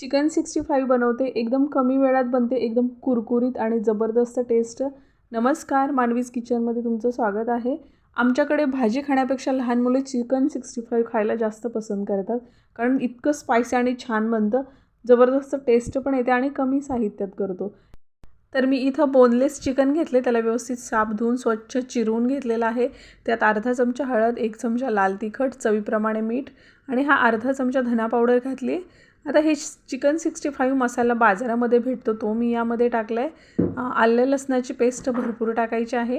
Chicken sixty five बनवते एकदम कमी वेळात बनते एकदम कुरकुरीत आणि जबरदस्त टेस्ट नमस्कार मानवीज किचनमध्ये तुमचं स्वागत आहे. आमच्याकडे भाजी खाण्यापेक्षा लहान मुले चिकन सिक्स्टी फाईव्ह खायला जास्त पसंत करतात कारण इतकं स्पायसी आणि छान बनतं. जबरदस्त टेस्ट पण येते आणि कमी साहित्यात करतो. तर मी इथं बोनलेस चिकन घेतले त्याला व्यवस्थित साफ धुवून स्वच्छ चिरून घेतलेलं आहे. त्यात अर्धा चमचा हळद एक चमचा लाल तिखट चवीप्रमाणे मीठ आणि हा अर्धा चमचा धना पावडर घातली आता हे चिकन सिक्स्टी फाईव्ह मसाला बाजारामध्ये भेटतो तो मी यामध्ये टाकला आहे आलं लसणाची पेस्ट भरपूर टाकायची आहे.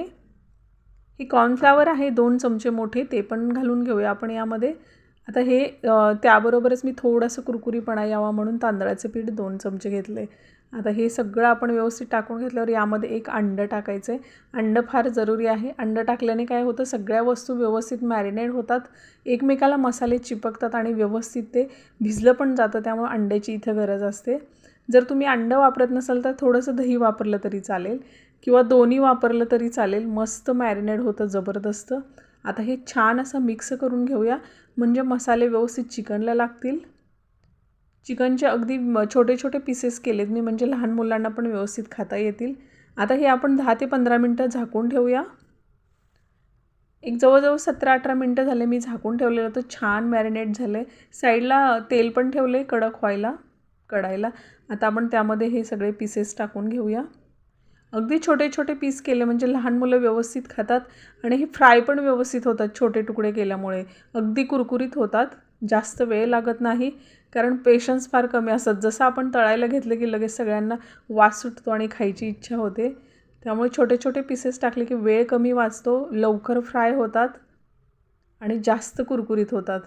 ही कॉर्नफ्लावर आहे दोन चमचे मोठे ते पण घालून घेऊया आपण यामध्ये. आता हे त्याबरोबरच मी थोडंसं कुरकुरीपणा यावा म्हणून तांदळाचं पीठ दोन चमचे घेतले. आता हे सगळं आपण व्यवस्थित टाकून घेतल्यावर यामध्ये एक अंडं टाकायचं आहे अंडं फार जरुरी आहे. अंडं टाकल्याने काय होतं सगळ्या वस्तू व्यवस्थित मॅरिनेट होतात. एकमेकाला मसाले चिपकतात आणि व्यवस्थित ते भिजलं पण जातं त्यामुळे अंड्याची इथं गरज असते. जर तुम्ही अंडं वापरत नसाल तर थोडंसं दही वापरलं तरी चालेल किंवा दोन्ही वापरलं तरी चालेल. मस्त मॅरिनेट होतं जबरदस्त. आता हे छान असं मिक्स करून घेऊया. म्हणजे मसाले व्यवस्थित चिकनला लागतील. चिकनचे अगदी छोटे छोटे पीसेस केलेत मी म्हणजे लहान मुलांना पण व्यवस्थित खाता येतील. आता हे आपण दहा ते पंधरा मिनटं झाकून ठेवूया. एक जवळजवळ सतरा अठरा मिनटं झाले मी झाकून ठेवलेलं तर छान मॅरिनेट झालं. आहे साईडला तेल पण ठेवले कडक व्हायला कढायला. आता आपण त्यामध्ये हे सगळे पीसेस टाकून घेऊया. अगदी छोटे छोटे पीस केले म्हणजे लहान मुलं व्यवस्थित खातात आणि हे फ्राय पण व्यवस्थित होतात छोटे तुकडे केल्यामुळे. अगदी कुरकुरीत होतात जास्त वेळ लागत नाही कारण पेशन्स फार कमी असतात. जसं आपण तळायला घेतलं की लगेच सगळ्यांना वास सुटतो आणि खायची इच्छा होते. त्यामुळे छोटे छोटे पीसेस टाकले की वेळ कमी वाचतो लवकर फ्राय होतात आणि जास्त कुरकुरीत होतात.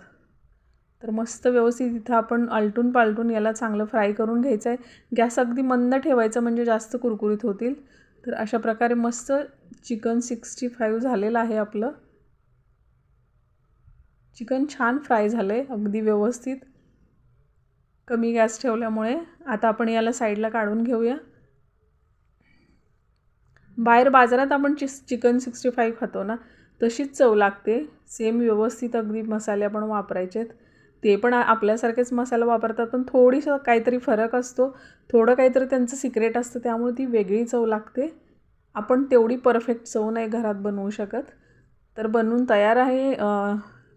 तर मस्त व्यवस्थित इथं आपण आलटून पालटून याला चांगलं फ्राय करून घ्यायचं आहे. गॅस अगदी मंद ठेवायचं म्हणजे जास्त कुरकुरीत होतील. तर अशा प्रकारे मस्त चिकन सिक्स्टी फाईव्ह झालेलं आहे आपलं. चिकन छान फ्राय झालं आहे अगदी व्यवस्थित. कमी गॅस ठेवल्यामुळे आता आपण याला साईडला काढून घेऊया. बाहेर बाजारात आपण चि चिकन सिक्स्टी फाईव्ह खातो ना तशीच चव लागते. सेम व्यवस्थित अगदी मसाले आपण वापरायचे आहेत ते पण आपल्यासारखेच मसाला वापरतात पण थोडीसं काहीतरी फरक असतो. थोडं काहीतरी त्यांचं सिक्रेट असतं त्यामुळे ती वेगळी चव लागते. आपण तेवढी परफेक्ट चव नाही घरात बनवू शकत. तर बनवून तयार आहे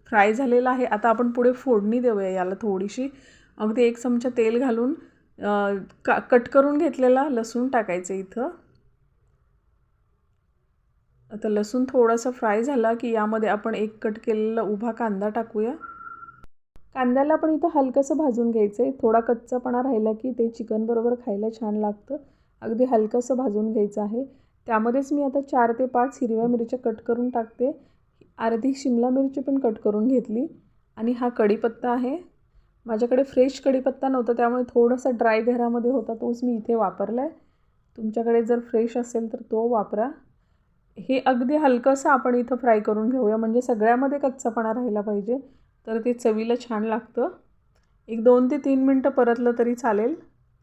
फ्राय झालेला आहे. आता आपण पुढे फोडणी देऊया याला थोडीशी. अगदी एक चमचा तेल घालून का कट करून घेतलेला लसूण टाकायचं इथं. आता लसूण थोडासा फ्राय झाला की यामध्ये आपण एक कट केलेला उभा कांदा टाकूया. कांद्याला पण इथं हलकंसं भाजून घ्यायचं आहे थोडा कच्चापणा राहिला की ते चिकनबरोबर खायला छान लागतं. अगदी हलकंसं भाजून घ्यायचं आहे. त्यामध्येच मी आता चार ते पाच हिरव्या मिरच्या कट करून टाकते. अर्धी शिमला मिरची पण कट करून घेतली. आणि हा कढीपत्ता आहे. माझ्याकडे फ्रेश कढीपत्ता नव्हता त्यामुळे थोडासा ड्राय घरामध्ये होता तोच मी इथे वापरला आहे तुमच्याकडे जर फ्रेश असेल तर तो वापरा. हे अगदी हलकंसं आपण इथं फ्राय करून घेऊया. म्हणजे सगळ्यामध्ये कच्चापणा राहिला पाहिजे. तर ते चवीला छान लागतं. एक दोन ते तीन मिनटं परतलं तरी चालेल.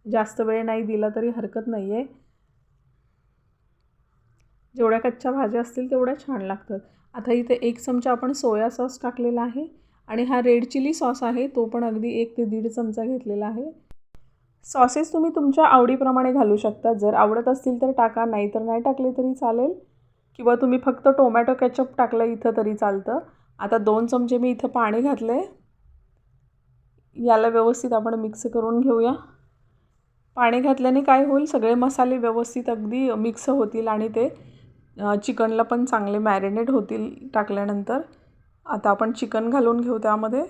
जास्त वेळ नाही दिला तरी हरकत नाही आहे जेवढ्या कच्च्या भाज्या असतील तेवढ्या छान लागतात. आता इथे एक चमचा आपण सोया सॉस टाकलेला आहे आणि हा रेड चिली सॉस आहे तो पण अगदी एक ते दीड चमचा घेतलेला आहे. सॉसेस तुम्ही तुमच्या आवडीप्रमाणे घालू शकता. जर आवडत असतील तर टाका नाही तर नाही टाकले तरी चालेल. किंवा तुम्ही फक्त टोमॅटो कॅचअप टाकलं इथं तरी चालतं. आता दोन चमचे मी इथं पाणी घातलं याला व्यवस्थित आपण मिक्स करून घेऊया. पाणी घातल्याने काय होईल सगळे मसाले व्यवस्थित अगदी मिक्स होतील आणि ते चिकनला पण चांगले मॅरिनेट होतील टाकल्यानंतर. आता आपण चिकन घालून घेऊ त्यामध्ये.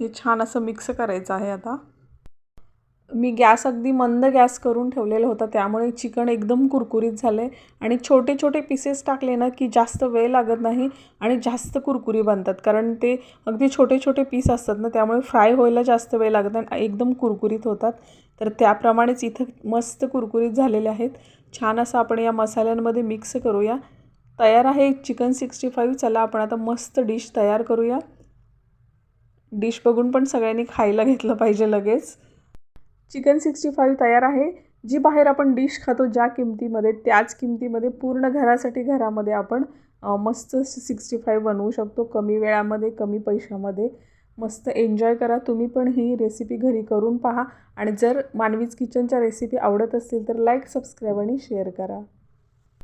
हे छान असं मिक्स करायचं आहे आता. मी गॅस अगदी मंद गॅस करून ठेवलेला होता. त्यामुळे चिकन एकदम कुरकुरीत झाले. आणि छोटे छोटे पीसेस टाकले ना की जास्त वेळ लागत नाही आणि जास्त कुरकुरी बनतात. कारण ते अगदी छोटे छोटे पीस असतात ना त्यामुळे फ्राय व्हायला जास्त वेळ लागत नाही एकदम कुरकुरीत होतात. तर त्याप्रमाणेच इथं मस्त कुरकुरीत झालेले आहेत. छान असं आपण या मसाल्यांमध्ये मिक्स करूया. तयार आहे चिकन सिक्स्टी फाईव्ह चला आपण आता मस्त डिश तयार करूया. डिश बघून पण सगळ्यांनी खायला घेतलं पाहिजे लगेच. चिकन सिक्स्टी फाईव्ह तयार आहे. जी बाहेर आपण डिश खातो ज्या किमतीमध्ये त्याच किमतीमध्ये पूर्ण घरासाठी घरामध्ये आपण मस्त सिक्स्टी फाईव्ह बनवू शकतो. कमी वेळामध्ये कमी पैशामध्ये. मस्त एन्जॉय करा. तुम्ही पण ही रेसिपी घरी करून पहा. आणि जर मानवीज किचनच्या रेसिपी आवडत असतील तर लाईक सबस्क्राईब आणि शेअर करा.